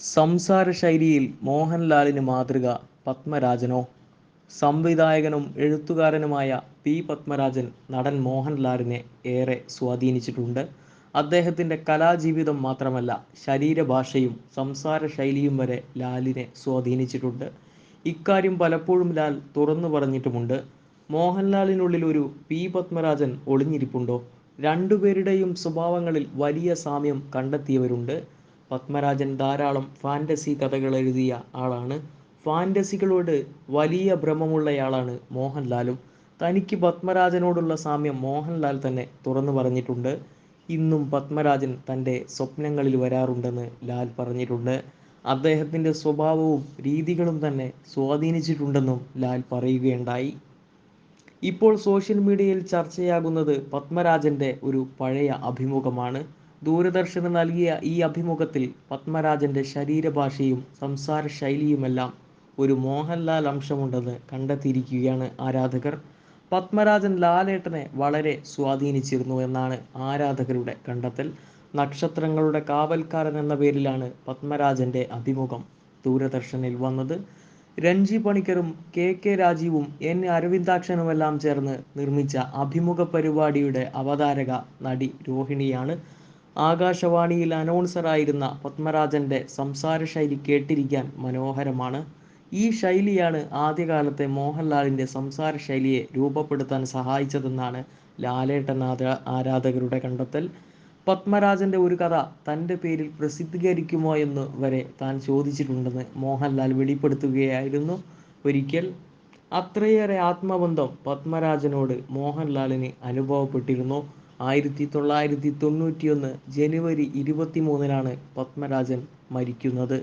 സംസാര ശൈലിയിൽ മോഹൻലാലിന് മാതൃക പത്മരാജനോ. സംവിധായകനും എഴുത്തുകാരനുമായ പി. പത്മരാജൻ നടൻ മോഹൻലാലിനെ ഏറെ സ്വാധീനിച്ചിട്ടുണ്ട്. അദ്ദേഹത്തിന്റെ കലാജീവിതം മാത്രമല്ല ശരീരഭാഷയും സംസാര ശൈലിയും വരെ ലാലിനെ സ്വാധീനിച്ചിട്ടുണ്ട്. ഇക്കാര്യം പലപ്പോഴും ലാൽ തുറന്നു പറഞ്ഞിട്ടുമുണ്ട്. മോഹൻലാലിനുള്ളിൽ ഒരു പി. പത്മരാജൻ ഒളിഞ്ഞിരിപ്പുണ്ടോ? രണ്ടുപേരുടെയും സ്വഭാവങ്ങളിൽ വലിയ സാമ്യം കണ്ടെത്തിയവരുണ്ട്. പത്മരാജൻ ധാരാളം ഫാന്റസി കഥകൾ എഴുതിയ ആളാണ്. ഫാന്റസികളോട് വലിയ ഭ്രമമുള്ളയാളാണ് മോഹൻലാലും. തനിക്ക് പത്മരാജനോടുള്ള സാമ്യം മോഹൻലാൽ തന്നെ തുറന്നു പറഞ്ഞിട്ടുണ്ട്. ഇന്നും പത്മരാജൻ തന്റെ സ്വപ്നങ്ങളിൽ വരാറുണ്ടെന്ന് ലാൽ പറഞ്ഞിട്ടുണ്ട്. അദ്ദേഹത്തിന്റെ സ്വഭാവവും രീതികളും തന്നെ സ്വാധീനിച്ചിട്ടുണ്ടെന്നും ലാൽ പറയുകയുണ്ടായി. ഇപ്പോൾ സോഷ്യൽ മീഡിയയിൽ ചർച്ചയാകുന്നത് പത്മരാജന്റെ ഒരു പഴയ അഭിമുഖമാണ്. ദൂരദർശന് നൽകിയ ഈ അഭിമുഖത്തിൽ പത്മരാജന്റെ ശരീരഭാഷയും സംസാര ശൈലിയുമെല്ലാം ഒരു മോഹൻലാൽ അംശമുണ്ടെന്ന് കണ്ടെത്തിയിരിക്കുകയാണ് ആരാധകർ. പത്മരാജൻ ലാലേട്ടനെ വളരെ സ്വാധീനിച്ചിരുന്നു എന്നാണ് ആരാധകരുടെ കണ്ടെത്തൽ. നക്ഷത്രങ്ങളുടെ കാവൽക്കാരൻ എന്ന പേരിലാണ് പത്മരാജന്റെ അഭിമുഖം ദൂരദർശനിൽ വന്നത്. രഞ്ജി പണിക്കരും കെ കെ രാജീവും എൻ അരവിന്ദാക്ഷനുമെല്ലാം ചേർന്ന് നിർമ്മിച്ച അഭിമുഖ പരിപാടിയുടെ അവതാരക നടി രോഹിണിയാണ്. ആകാശവാണിയിൽ അനൗൺസറായിരുന്ന പത്മരാജന്റെ സംസാര ശൈലി കേട്ടിരിക്കാൻ മനോഹരമാണ്. ഈ ശൈലിയാണ് ആദ്യകാലത്തെ മോഹൻലാലിന്റെ സംസാര ശൈലിയെ രൂപപ്പെടുത്താൻ സഹായിച്ചതെന്നാണ് ലാലേട്ടൻ ആരാധകരുടെ കണ്ടെത്തൽ. പത്മരാജന്റെ ഒരു കഥ തന്റെ പേരിൽ പ്രസിദ്ധീകരിക്കുമോ എന്ന് വരെ താൻ ചോദിച്ചിട്ടുണ്ടെന്ന് മോഹൻലാൽ വെളിപ്പെടുത്തുകയായിരുന്നു ഒരിക്കൽ. അത്രയേറെ ആത്മബന്ധം പത്മരാജനോട് മോഹൻലാലിന് അനുഭവപ്പെട്ടിരുന്നു. ആയിരത്തി തൊള്ളായിരത്തി തൊണ്ണൂറ്റിയൊന്ന് ജനുവരി ഇരുപത്തി മൂന്നിനാണ് പത്മരാജൻ മരിക്കുന്നത്.